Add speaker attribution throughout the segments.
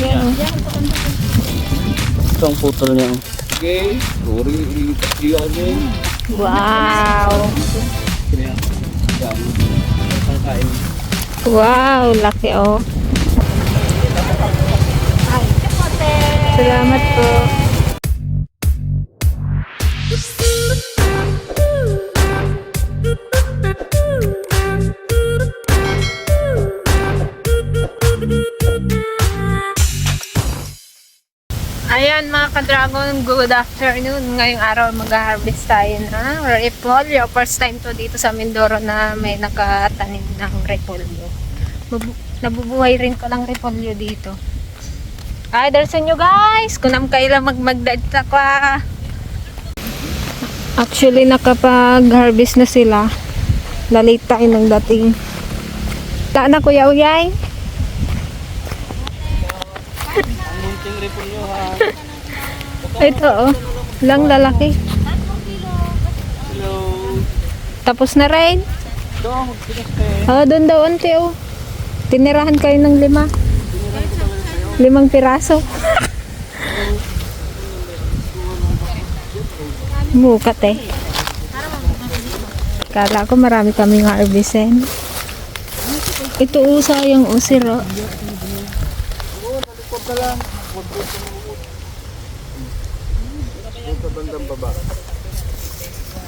Speaker 1: Yan.
Speaker 2: Ito ang putol niya. Okay. Sorry, ilipas niyo again.
Speaker 1: Wow.
Speaker 2: Kaya, yan. Ang kain.
Speaker 1: Wow, laki oh. Salamat po. Ayan mga ka-dragon, good afternoon. Ngayong araw mag-harvest tayo ng repolyo. First time to dito sa Mindoro na may nakatanim ng repolyo. Nabubuhay rin ko ng repolyo dito. Ay, sa nyo guys! Kunam kailan magmagdadta ka. Actually, nakapag-harvest na sila. Lalate tayo ng dating. Ta na kuya uyay.
Speaker 2: Ripon niyo ha.
Speaker 1: Ito oh. Lang lalaki.
Speaker 2: Hello.
Speaker 1: Tapos na rin.
Speaker 2: Ito, magpigas kayo.
Speaker 1: Ah, doon daw ante oh. Tinirahan kayo ng lima. Limang piraso. Mukat eh. Kala ko marami kaming harvestin. Ito oh, sayang oh, siro.
Speaker 2: Huwag ka lang. Huwag ka lang. Huwag ka bandang baba.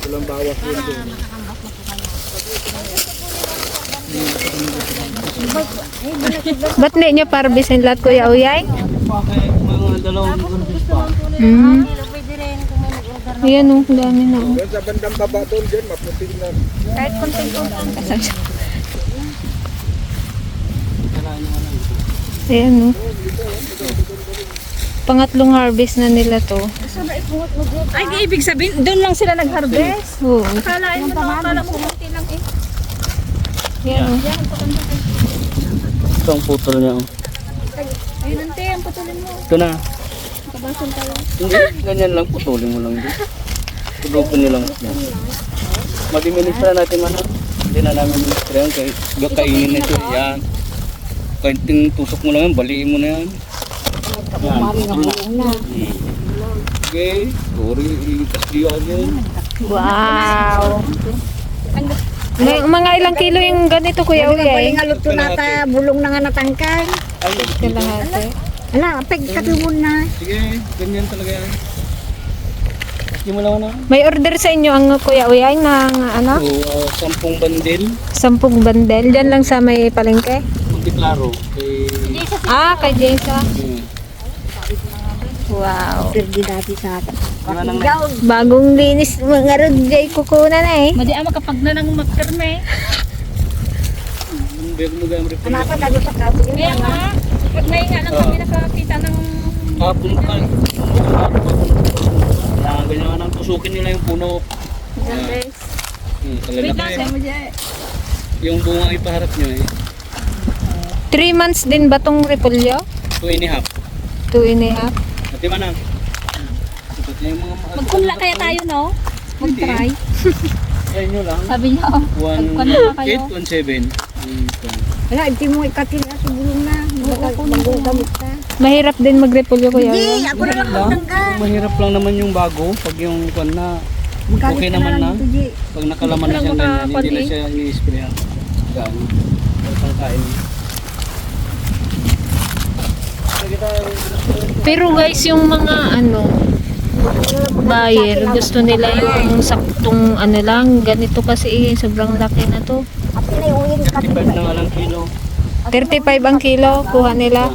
Speaker 2: Walang bawas yun doon.
Speaker 1: Ba't hindi nyo parbisin lahat kuya uyay?
Speaker 2: Mga dalawang gurbis pa?
Speaker 1: Hmm. Ayan oh, ang dami na oh.
Speaker 2: Doon sa bandang baba doon dyan, maputing na.
Speaker 1: Kahit konting Ayan oh. Pangatlong harvest na nila to.
Speaker 3: Ay, di ibig sabihin, doon lang sila nag-harvest.
Speaker 1: Oo.
Speaker 3: Akalain mo akala mo kunti lang eh.
Speaker 1: Yan oh.
Speaker 2: Ito ang putol niya. oh.
Speaker 3: Ayun, ante, ang putulin mo.
Speaker 2: Ito na.
Speaker 3: Kabasan tayo.
Speaker 2: Hindi, ganyan lang. Putulin mo lang dito. Tulupin niyo lang. Yan. Mag-administra natin man. Hindi na namin ministra yan. Kaya gakainin na siya. Yan. Kainting tusok mo lang yan, baliin mo na yan. Yan. Hmm. Okay. Sorry, ilipas niyo again.
Speaker 1: Wow. May, mga ilang kilo yung ganito kuya Uyay?
Speaker 3: Palingalot ko na ta, bulong na nga natangkay.
Speaker 2: Ay,
Speaker 1: Kalahati.
Speaker 3: Ala, peg katulungan na.
Speaker 2: Sige, ganyan talaga yan. Mo lang.
Speaker 1: May order sa inyo ang kuya Uyay ng ano?
Speaker 2: So, uh, sampung bandil.
Speaker 1: Sampung bandel. Diyan lang sa may palengke.
Speaker 2: Magdiklaro. Eh,
Speaker 1: Ah, kay Jessa. Wow.
Speaker 3: Perdi dati sa atin.
Speaker 1: Bagong linis mga rujay kukunan na eh.
Speaker 3: Madi ama kapag na nang
Speaker 2: rin.
Speaker 3: Ano ka dalo sa kaso? Kaya nga, pag may nga lang kami nakakita ng...
Speaker 2: Hapon ka. Kaya ganyan nang tusukin nila yung puno.
Speaker 3: Yes.
Speaker 2: Hmm,
Speaker 3: Wait lang, sa'yo mo dyan.
Speaker 2: Yung bunga ipaharap nyo eh.
Speaker 1: Three months din ba tong repolyo?
Speaker 2: Two and a half.
Speaker 1: Two and a half.
Speaker 2: Ati ba na? Ito yung mga mahal.
Speaker 3: Magkumla kaya tayo, no? Mag-try.
Speaker 2: Yan nyo lang.
Speaker 3: Sabi niya, oh. Kayo?
Speaker 2: one, seven. Hmm, ito.
Speaker 3: Wala, hindi mo ikatin na sa bulong na. Ka.
Speaker 1: Mahirap din magrepolyo kuya Uyay.
Speaker 3: Hindi, ako na lang magtanggal.
Speaker 2: Mahirap lang naman yung bago. Pag yung kwan na, Okay
Speaker 3: ka
Speaker 2: naman na. pag nakalaman na siya ganyan, hindi na siya ini-spray. Gano. Pag
Speaker 1: Pero guys, yung mga ano, buyer, gusto nila yung saktong ano lang, ganito kasi eh, sobrang laki na to.
Speaker 3: At pinayuhin ka.
Speaker 2: 35 na nga lang kilo.
Speaker 1: 35 ang kilo, kuha nila.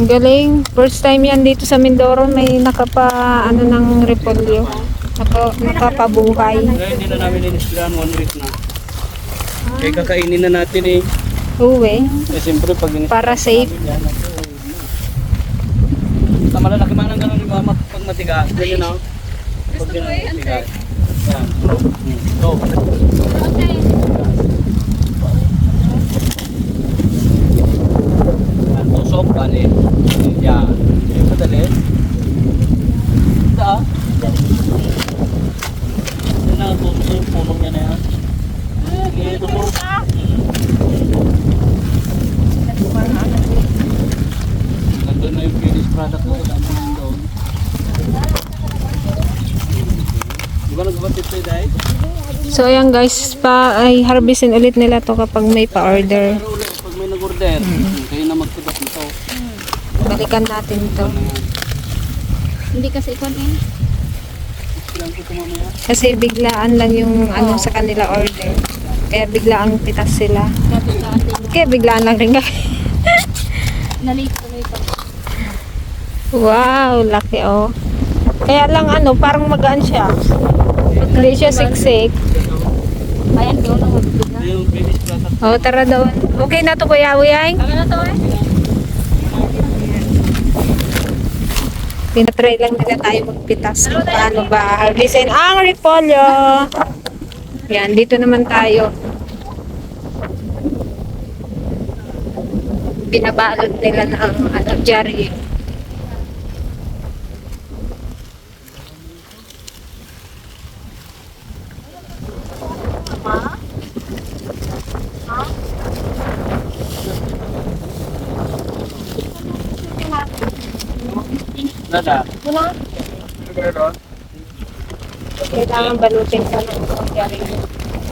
Speaker 1: Galing. First time yan dito sa Mindoro, may nakapa, ano ng repolyo. Naka, nakapabuhay.
Speaker 2: Kaya hindi na namin in-sprayan one week na. Kaya kakainin na natin eh.
Speaker 1: Uwe,
Speaker 2: Eh siyempre pag
Speaker 1: para safe.
Speaker 2: Sa malalaki man ang gano'n ni mama pag matiga. Ganyan na. Pag ganyan matiga. Yan. Hmm. Go. Yan. Tusok, bali. Yan. Madali. Ito ah. Yan na, tusok. Punong niya na yan. Sige, tusok. product mo sa dami ng doon. Di ba nagbatit tayo dahil?
Speaker 1: So ayan guys, pa ay harvestin ulit nila to kapag may pa-order.
Speaker 2: Pag may nag-order, kayo na magtibak nito.
Speaker 1: Balikan natin to.
Speaker 3: Hindi kasi ikon eh.
Speaker 1: Kasi biglaan lang yung ano sa kanila order. Kaya biglaan pitas sila. Kaya biglaan lang rin kami.
Speaker 3: Nalate ko ito.
Speaker 1: Wow, laki oh. Kaya lang ano, parang magaan siya. Hindi siya siksik.
Speaker 3: Ayan doon ang magbibig na.
Speaker 2: Product.
Speaker 1: Oh, tara daw. Okay na to Kuya Uyay?
Speaker 3: Ano na to eh?
Speaker 1: Pinatry lang nila tayo magpitas kung paano ba harvestin ang repolyo. Yan, dito naman tayo. Binabalot nila ng ano, jerry.
Speaker 2: Nada.
Speaker 1: Kailangan balutin ka ng jerry.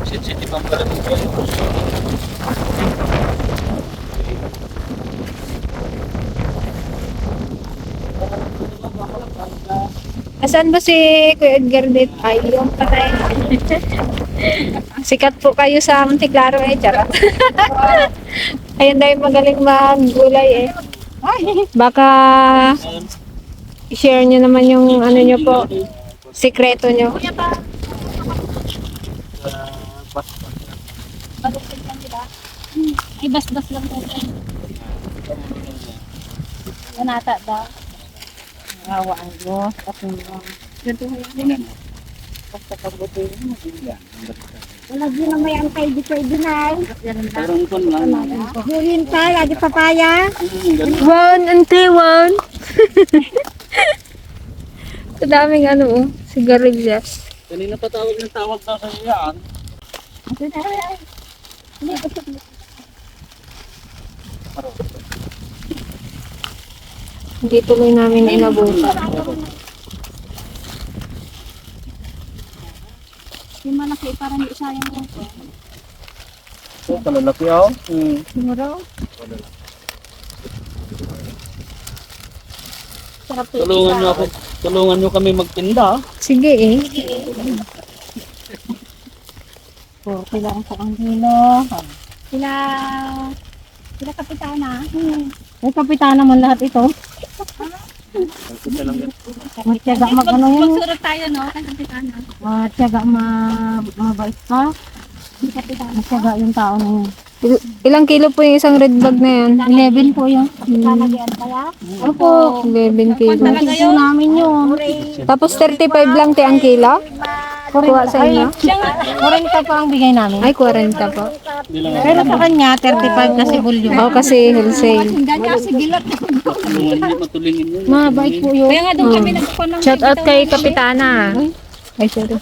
Speaker 2: Sensitive ang pala dito.
Speaker 1: Asan ba si Kuya Edgar dito? Ay, yung patay. Sikat po kayo sa Monteklaro eh, charot. Ayun dahil magaling maggulay eh. Baka share nyo naman yung ano nyo po, sikreto nyo.
Speaker 3: Ay, bas-bas lang po. Ganata daw. Awa ang Diyos. At yung ganito yan. Basta kabuti.
Speaker 4: Wala din na may antay di pwede na.
Speaker 2: Parang kon lang.
Speaker 4: Burin pa, lagi papaya.
Speaker 1: One and three, one. Sa daming ano oh, sigarilyas.
Speaker 2: Kanina pa tawag ng tawag daw sa yan.
Speaker 1: Hindi tuloy namin inabutan.
Speaker 3: Yung malaki, parang di sayang po.
Speaker 2: So, kalalaki ako. Mm.
Speaker 3: Siguro. Sarap to.
Speaker 2: Tulungan nyo ako. Tulungan nyo kami magtinda.
Speaker 1: Sige eh.
Speaker 3: Po, kailangan ko ang hilo. Sila, sila kapitana. Hmm. May kapitana man lahat ito.
Speaker 2: Ito lang yan.
Speaker 3: Matyaga mag ano yun. Magsurot tayo, no? Kay kapitana. Matyaga ma, mabait ka. Matyaga yung tao na yun.
Speaker 1: Il- ilang kilo po yung isang red bag na yan?
Speaker 3: 11 po yun.
Speaker 4: Talagyan kaya.
Speaker 3: Opo.
Speaker 1: 11 kilo.
Speaker 3: Yun. namin yun.
Speaker 1: Tapos 35 lang te ang kilo? Kuha sa inyo?
Speaker 3: 40 pa ang bigay namin.
Speaker 1: Ay, 40 po.
Speaker 3: Pero sa kanya, 35 kasi bulyo.
Speaker 1: Oo, kasi wholesale.
Speaker 3: Mabait po yun. Kaya nga doon kami nagpupan ng
Speaker 1: Shout out kay Kapitana. Ay, sorry.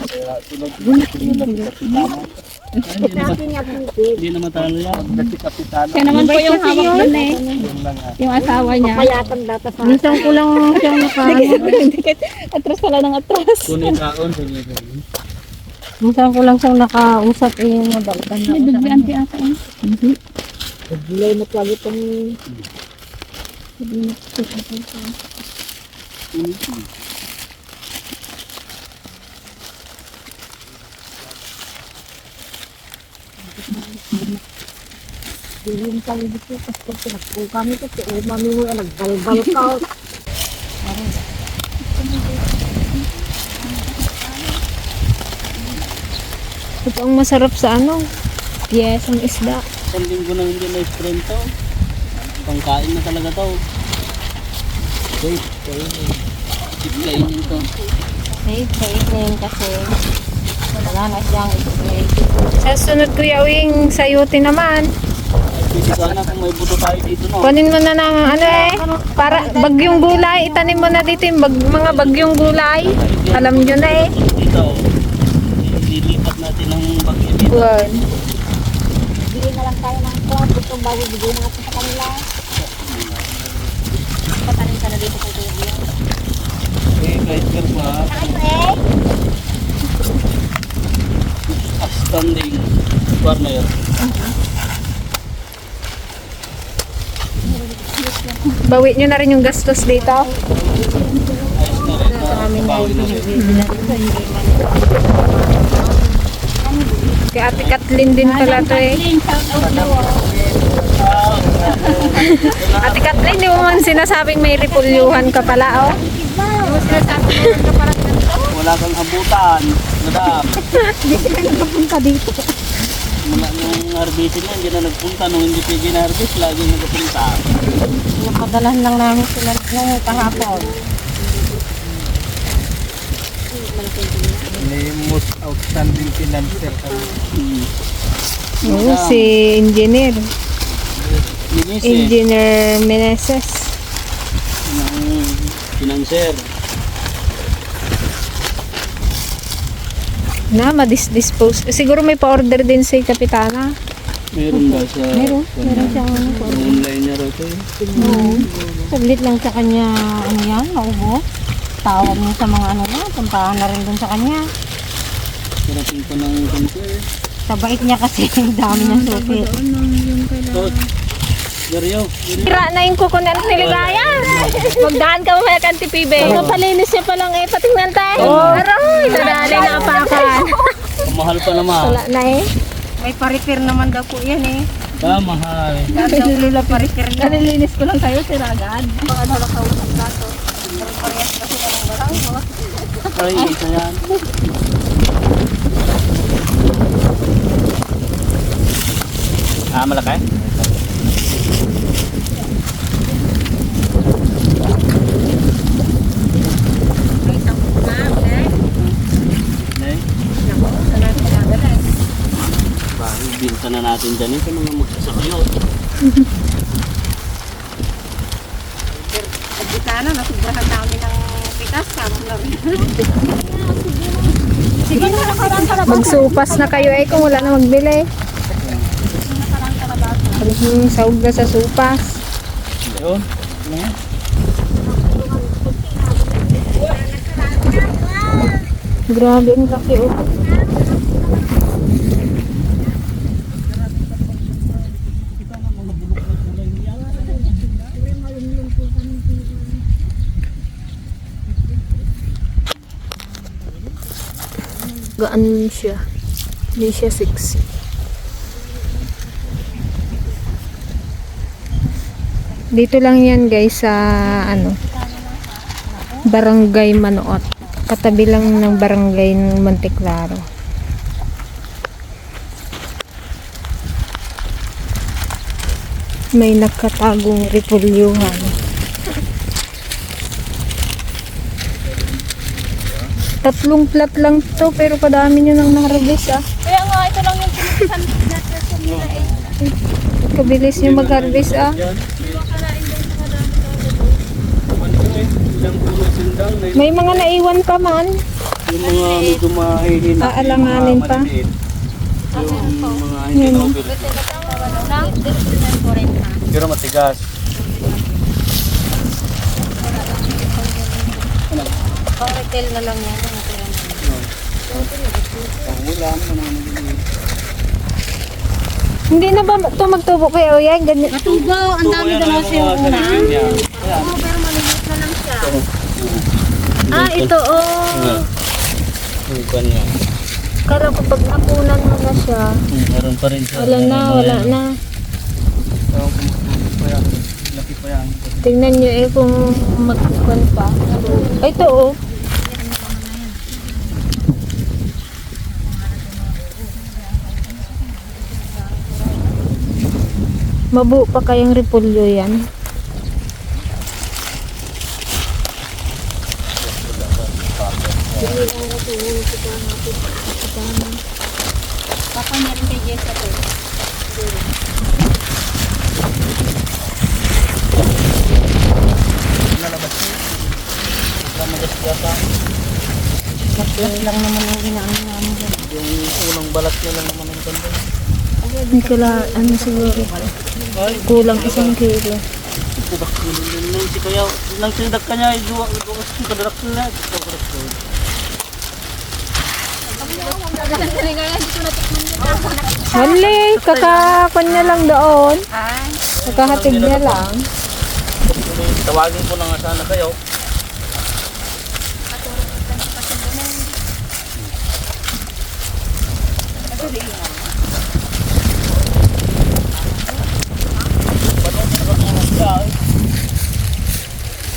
Speaker 2: Hindi na matalo yan. Kasi kapitano.
Speaker 3: Siya naman po yung hawak doon eh.
Speaker 2: Lang.
Speaker 3: Yung asawa niya.
Speaker 4: Payatan dapat sa
Speaker 3: Minsan ko lang siyang naka... atras pala ng atras.
Speaker 2: Kunin taon. Sige, sige.
Speaker 3: Minsan ko lang siyang nakausap eh. Mabalikan na. May anti ata eh.
Speaker 4: Gulay na lagi itong Bilhin tayo dito kasi pinagpo kami kasi umami mo nagbalbal ka.
Speaker 1: Ito ang masarap sa ano? Yes, ang isda.
Speaker 2: Isang linggo na hindi na sprint to. Pangkain na talaga to. Wait. Keep kainin to.
Speaker 3: Eh, kainin kasi wala na siyang.
Speaker 1: Sa sunod Kuya Wing, sayuti naman. Kunin mo na ng ano eh, para bagyong gulay. Itanim mo na dito yung bag, mga bagyong gulay. Alam nyo na eh.
Speaker 2: Dito. Lilipat natin ng bagyo dito.
Speaker 4: Bili na lang tayo ng kwan. Ito bago bigyan natin sa kanila.
Speaker 3: Patanin ka na
Speaker 5: dito kay Kuya.
Speaker 2: Eh, kahit karma. Standing partner.
Speaker 1: Bawi nyo na rin yung gastos dito.
Speaker 2: Ayos na rin. Bawi na rin.
Speaker 1: Kay Ate Kathleen din pala to eh. Ate Kathleen, di mo man sinasabing may ripulyuhan ka pala, oh.
Speaker 2: Wala kang abutan. Madam.
Speaker 5: Hindi sila nagpunta dito.
Speaker 2: Mula nung harvestin na, hindi na nagpunta. Nung hindi pa ginarvest, lagi nagpunta.
Speaker 5: Napadalan lang namin sila nung kahapon.
Speaker 6: May most outstanding financer kami.
Speaker 1: Oo, si Engineer. Engineer Meneses.
Speaker 2: financer.
Speaker 1: Na, madis-dispose. Siguro may pa-order din si Kapitana.
Speaker 2: Meron daw sa...
Speaker 5: Meron, meron siyang ano.
Speaker 2: Online niya raw ito eh.
Speaker 5: Oo. Saglit lang sa kanya, ano yan, maubo. Tawag niya sa mga ano na, puntahan na rin dun sa kanya.
Speaker 2: Karating pa ng concert.
Speaker 5: Sa bait niya kasi, ang dami niya suki.
Speaker 2: Garyo, Garyo.
Speaker 1: Tira na yung kukunan ni Ligaya. Magdaan ka mamaya kan tipibe. Mapalinis siya pa lang eh. Patingnan tayo. Oh. Aray, nadali na apakan.
Speaker 2: Mahal pa naman.
Speaker 1: Wala na eh.
Speaker 5: May pa-repair naman daw po yan eh.
Speaker 2: Ah, mahal.
Speaker 5: Dapat daw nila pa-repair niya.
Speaker 1: Nalilinis ko lang kayo, siragan.
Speaker 5: Baka nalakausap na to. Parehas kasi ng barang.
Speaker 2: Ay, isa yan. Ah, malaki?
Speaker 5: May tapos na, okay?
Speaker 2: Nay,
Speaker 5: Naku, sa natin nagdala eh.
Speaker 2: bakit eh, sa mga magsasakayo.
Speaker 5: Nagkitana, nasubrahan namin ng pitas. Kamang na rin. Sige na, nakaraan ka na ba?
Speaker 1: Magsupas na kayo eh kung wala na magbili.
Speaker 5: Nakaraan ka na ba?
Speaker 1: Hmm, saog na sa supas.
Speaker 2: Ayun. Ano yan?
Speaker 1: Grabe ang laki oh. Gaan siya. Hindi siya sexy. Dito lang yan guys sa ano Barangay Manoot. Katabi lang ng barangay ng Monteclaro. May nakatagong repulyuhan. Tatlong plat lang to pero kadami nyo nang naharvest ah.
Speaker 5: Kaya nga, ito lang yung pinagsan natin sa nila eh.
Speaker 1: Kabilis nyo mag-harvest ah. May mga naiwan pa man.
Speaker 2: yung mga medyo mahihina.
Speaker 1: Aalanganin pa.
Speaker 2: Yung mga hindi na over. Pero matigas.
Speaker 5: Pang retail na lang yan.
Speaker 2: Na naman.
Speaker 1: Hindi na ba ito magtubo kayo yan? Ganyan.
Speaker 5: Matubo, ang dami
Speaker 2: Tubo yan
Speaker 5: daw
Speaker 2: ang
Speaker 5: kasi
Speaker 2: mga
Speaker 5: yung una. Oo, pero maliliit na lang siya.
Speaker 1: Ah, ito oh.
Speaker 2: Yung kwan niya.
Speaker 1: Kala ko pag napunan mo na siya.
Speaker 2: Hmm, Meron pa rin siya.
Speaker 1: Wala na, wala na. Tingnan nyo eh kung magkukan pa. Ay, ito oh. Mabu pa kayang repolyo yan.
Speaker 5: Papa niya rin kay Jessa to. Matlas lang naman yung ginaan namin.
Speaker 2: Yung unang balat niya lang naman ang ganda.
Speaker 1: Hindi kala, ano siguro, kulang isang kilo.
Speaker 2: Nung si nang sindak ka niya iduwa iduwa ko kadarak na. Kadarak ko.
Speaker 1: Hali, kakakon niya lang doon. Kakahatid niya lang.
Speaker 2: Tawagin ko na nga sana kayo.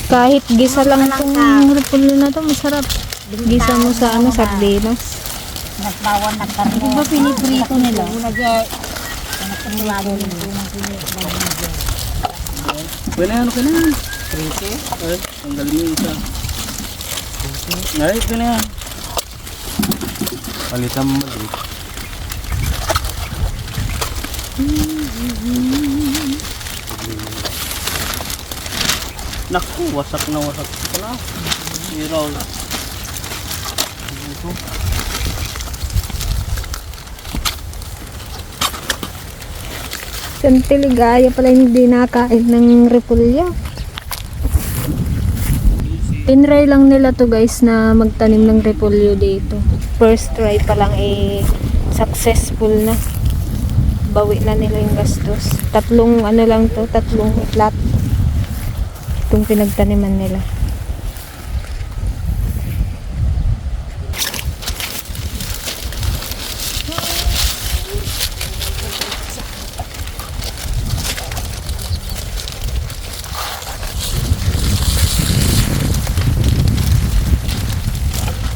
Speaker 1: Kahit gisa lang itong repolyo na to, masarap. Gisa mo sa ano, sardinas.
Speaker 4: Nagbawan ng karne.
Speaker 3: Di ba piniprito nila?
Speaker 2: Pwede ano ka na yan? Ay, ang galing yung isa. Ay, pwede na yan. Palitan mo mali. Naku, wasak na wasak pala. Zero. Ito.
Speaker 1: Santi ligaya pala hindi nakain ng repolyo. Pinray lang nila to guys na magtanim ng repolyo dito. First try pa lang eh successful na. Bawi na nila yung gastos. Tatlong ano lang to, tatlong plot. Itong pinagtaniman nila.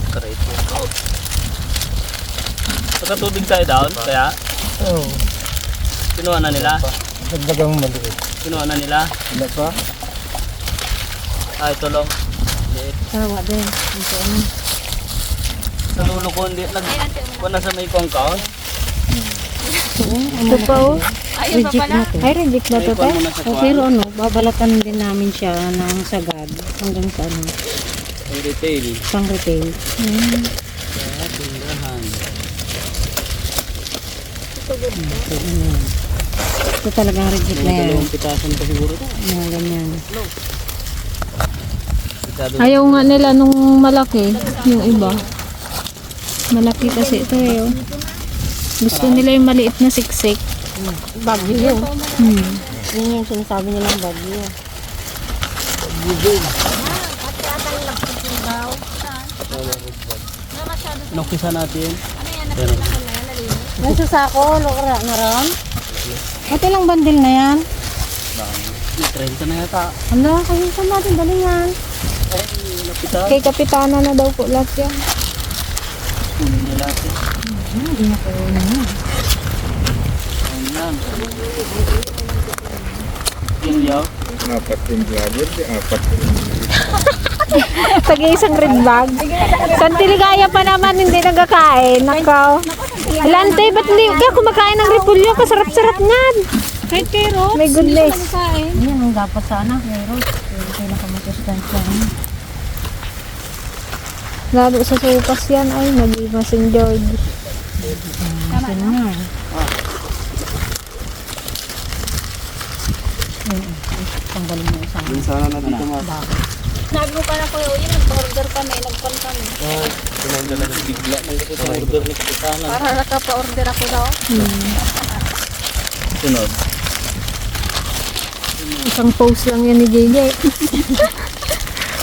Speaker 2: Correct. Saka tubig tayo down, kaya
Speaker 4: Oo.
Speaker 2: kinuha na nila.
Speaker 4: Dagdagang maliit.
Speaker 2: Kinuha na nila.
Speaker 4: Wala pa?
Speaker 2: Ah, ito lang. Liit.
Speaker 3: Tawa din. Ito ano.
Speaker 2: Sa dulo ko, hindi. Nag, na sa may compound.
Speaker 1: Ito pa oh.
Speaker 3: Reject na to.
Speaker 1: Ay, reject na to
Speaker 2: sa
Speaker 3: O,
Speaker 2: kuwan.
Speaker 3: pero ano, babalatan din namin siya ng sagad hanggang sa ano,
Speaker 2: Ang retail.
Speaker 3: pang retail.
Speaker 2: Sa tindahan.
Speaker 3: Ito, yan. Ito talagang reject na
Speaker 2: May
Speaker 3: yan.
Speaker 2: dalawang pitasan pa siguro ito.
Speaker 3: Mga ganyan.
Speaker 2: Pitado.
Speaker 1: Ayaw nga nila nung malaki, yung iba. Malaki kasi ito eh. oh. Gusto nila yung maliit na siksik.
Speaker 3: Bagyo yun.
Speaker 1: Hmm.
Speaker 3: Yun yung sinasabi nilang bagyo.
Speaker 2: Inukisa natin. Pero,
Speaker 3: Nasa sako, lukra na ron. Ito lang bandil na yan.
Speaker 2: may 30 na yata.
Speaker 3: Ano, kasi sa natin dali yan.
Speaker 1: Kay kapitana na daw po lahat yan.
Speaker 3: Hindi na yan.
Speaker 2: Yan yaw.
Speaker 6: Apat yung vlogger, di apat
Speaker 1: Pag isang red bag. Santiligaya pa naman hindi nagkakain. Nakaw. Alante, ba't hindi ka kumakain ng repulyo? Kasarap-sarap niyan.
Speaker 3: Kahit kay Rob,
Speaker 1: My goodness.
Speaker 3: Yan ang dapat sana kay Rob. Yung pinakamatestansya niya.
Speaker 1: Lalo sa supas yan ay St. George.
Speaker 3: Tama na. Tanggalin mo isa.
Speaker 2: Yun sana na dito mas.
Speaker 3: Sabi ko pa na kuya, yun, nag-order kami, nagpan kami.
Speaker 2: Tinanggal na ng bigla ng kapitang order ni kapitanan.
Speaker 3: Para nakapa-order ako daw.
Speaker 2: Sunod.
Speaker 1: Isang post lang yan ni JJ.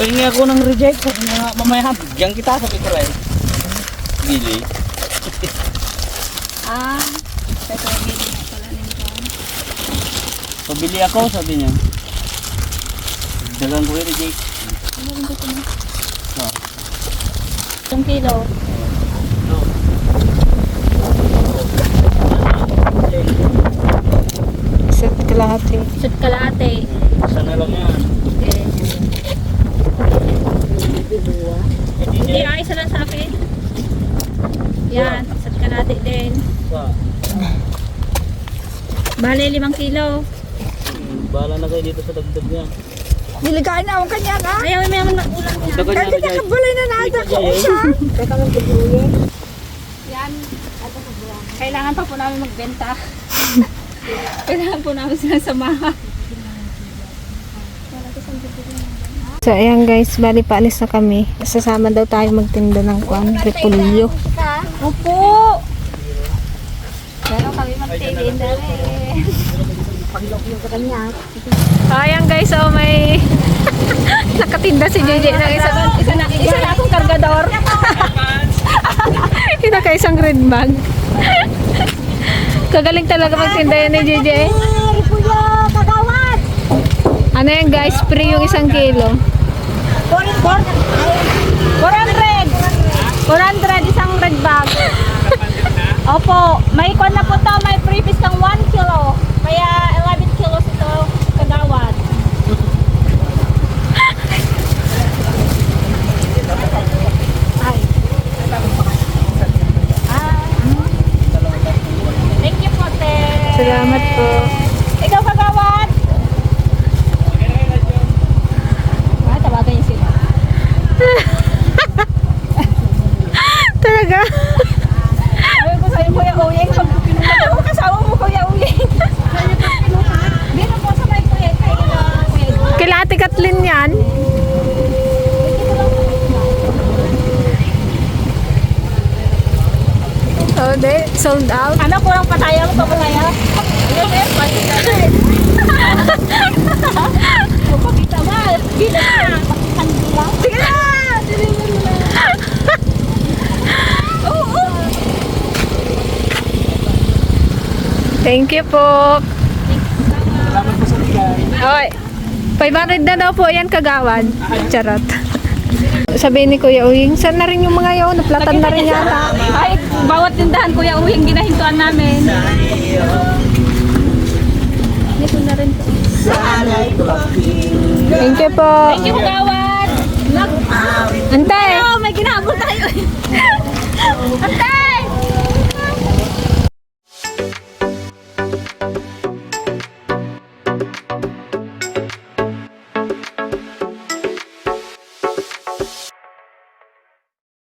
Speaker 2: Pahingi ako ng reject. Sabi niya, mamaya bigyan kita sa rin. Gili.
Speaker 3: Ah, ito bili na pala nito.
Speaker 2: Pabili ako, sabi niya. Dagang ko yung reject.
Speaker 3: Isang kilo.
Speaker 1: Isa't kalahati.
Speaker 3: Sut kalate.
Speaker 2: Isa na lang yan.
Speaker 3: Hindi, ay, isa lang sa akin. Yan, sut kalate din.
Speaker 2: Sa,
Speaker 3: Bale, limang kilo.
Speaker 2: bahala na kayo dito sa dagdag niya.
Speaker 4: Niligaan na ako kanya ka.
Speaker 3: Ayaw, may mga ulam yan.
Speaker 2: Dagan niya reject.
Speaker 4: Kabalay na nata ko siya.
Speaker 3: Yan. Kailangan pa po namin magbenta. Kailangan po namin silang samahan.
Speaker 1: So ayan guys, bali paalis na kami. Sasama daw tayo magtinda ng kwan, repolyo.
Speaker 3: Opo! Pero kami magtitinda rin.
Speaker 1: So ayan guys, so may nakatinda si JJ ng isa, isa, na, isa na akong kargador. Ito isang red bag. Kagaling talaga magtinda yan ni JJ. Ano yan guys, free yung isang kilo.
Speaker 3: 400! 400 isang red bag. Opo, may kwan na po to, may previous ng 1 kilo. Kaya 11 kilos ito kagawad. Ay. Ah. Thank you po, te.
Speaker 1: Salamat po.
Speaker 3: Ikaw kagawad. Ah, tawagan niyo sila.
Speaker 1: Talaga?
Speaker 3: Sabi ko sa'yo, Kuya Uyeng, pag pinunod mo kasama mo, Kuya Uyeng. Dito po sa may Kuya, kay.
Speaker 1: Kila Ate Kathleen yan. Oh, de, sold out.
Speaker 3: Ano, kurang pataya mo to, pataya? Yes, yes, pati ka rin. Magpakita ba? Kita na. Pakikandila. Sige na! Mo na. Oo, oo.
Speaker 1: Thank you po. Oy. 500 na daw po yan kagawad. Charot. Sabi ni Kuya Uying, saan na rin yung mga yun? Naplatan na rin yata.
Speaker 3: Ay, bawat tindahan, Kuya Uyeng, ginahintuan namin. Ito na rin po.
Speaker 1: Thank you po.
Speaker 3: Thank you, Kagawad.
Speaker 1: Antay.
Speaker 3: Oh, may ginahabol tayo. Ante!